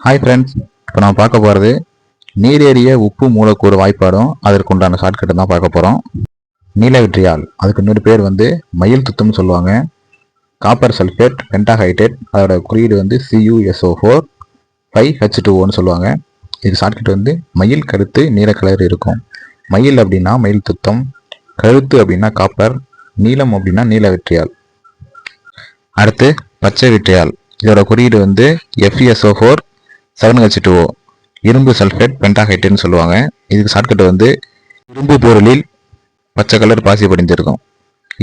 Hi friends இப்போ நம்ம பார்க்க போகிறது நீரேறிய உப்பு மூலக்கூறு வாய்ப்பாடும் அதற்கு உண்டான ஷார்ட்கட்டை தான் பார்க்க போகிறோம் நீலவெற்றியால் அதுக்கு இன்னொரு பேர் வந்து மயில் துத்தம்னு சொல்லுவாங்க. காப்பர் சல்ஃபேட் பென்டாஹைட்ரேட் அதோட குறியீடு வந்து C U S O four five H டூஓன்னு சொல்லுவாங்க. இது ஷார்ட்கட் வந்து மயில் கருத்து நீல கலர் இருக்கும். மயில் அப்படின்னா மயில் துத்தம். கழுத்து அப்படின்னா காப்பர் நீலம் அப்படின்னா நீல வெற்றியால். அடுத்து பச்சை வெற்றியால். இதோட குறியீடு வந்து F E S O four seven H two O இரும்பு சல்ஃபேட் பென்டாஹைட்னு சொல்லுவாங்க. இதுக்கு ஷார்ட்கட் வந்து இரும்பு பொருளில் பச்சை கலர் பாசி படிஞ்சிருக்கும்.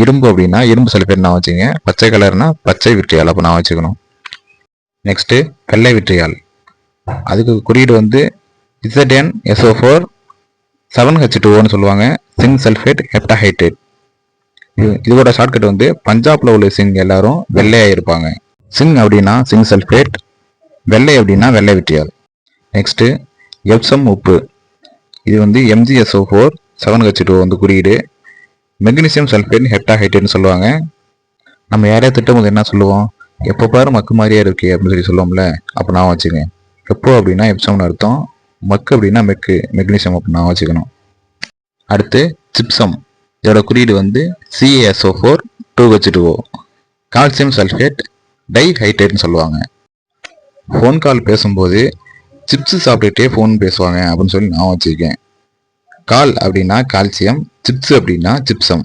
இரும்பு அப்படின்னா இரும்பு சல்ஃபேட் நான் வச்சுங்க பச்சை கலர்னா பச்சை விட்ரியால் அப்போ நான் வச்சுக்கணும். நெக்ஸ்ட்டு வெள்ளை விட்ரியால் அதுக்கு குறியீடு வந்து Z N S O four seven H டூன்னு சொல்லுவாங்க. சிங் சல்ஃபேட் ஹெப்டாஹைட்ரேட் இது இதோட ஷார்ட்கட் வந்து பஞ்சாப்ல உள்ள சிங் எல்லாரும் வெள்ளையா இருப்பாங்க சிங் அப்படின்னா சிங் சல்ஃபேட் வெள்ளை அப்படின்னா வெள்ளை விட்டியால். நெக்ஸ்ட்டு எப்சம் உப்பு. இது வந்து M G S O four seven H two வந்து குறியீடு. மெக்னீசியம் சல்ஃபேட் ஹெப்டாஹைட்ரேட்னு சொல்லுவாங்க. நம்ம யாரையா திட்டும் என்ன சொல்லுவோம்? எப்போ பாரு மக்கு மாதிரியா இருக்கு அப்படின்னு சொல்லி சொல்லுவோம்ல. அப்போ நான் வச்சுங்க எப்போ அப்படின்னா எப்சம்னு அர்த்தம். மக்கு அப்படின்னா மெக்கு மெக்னீசியம் அப்படி நான் வச்சுக்கணும். அடுத்து சிப்சம் இதோட குறியீடு வந்து C A S O four two H two O calcium sulphate di ஹைட்ரேட்னு சொல்லுவாங்க. ஃபோன் கால் பேசும்போது சிப்ஸ் சாப்பிட்டுட்டே ஃபோன் பேசுவாங்க அப்படின்னு சொல்லி நான் வச்சுருக்கேன். கால் அப்படின்னா கால்சியம் சிப்ஸ் அப்படின்னா சிப்சம்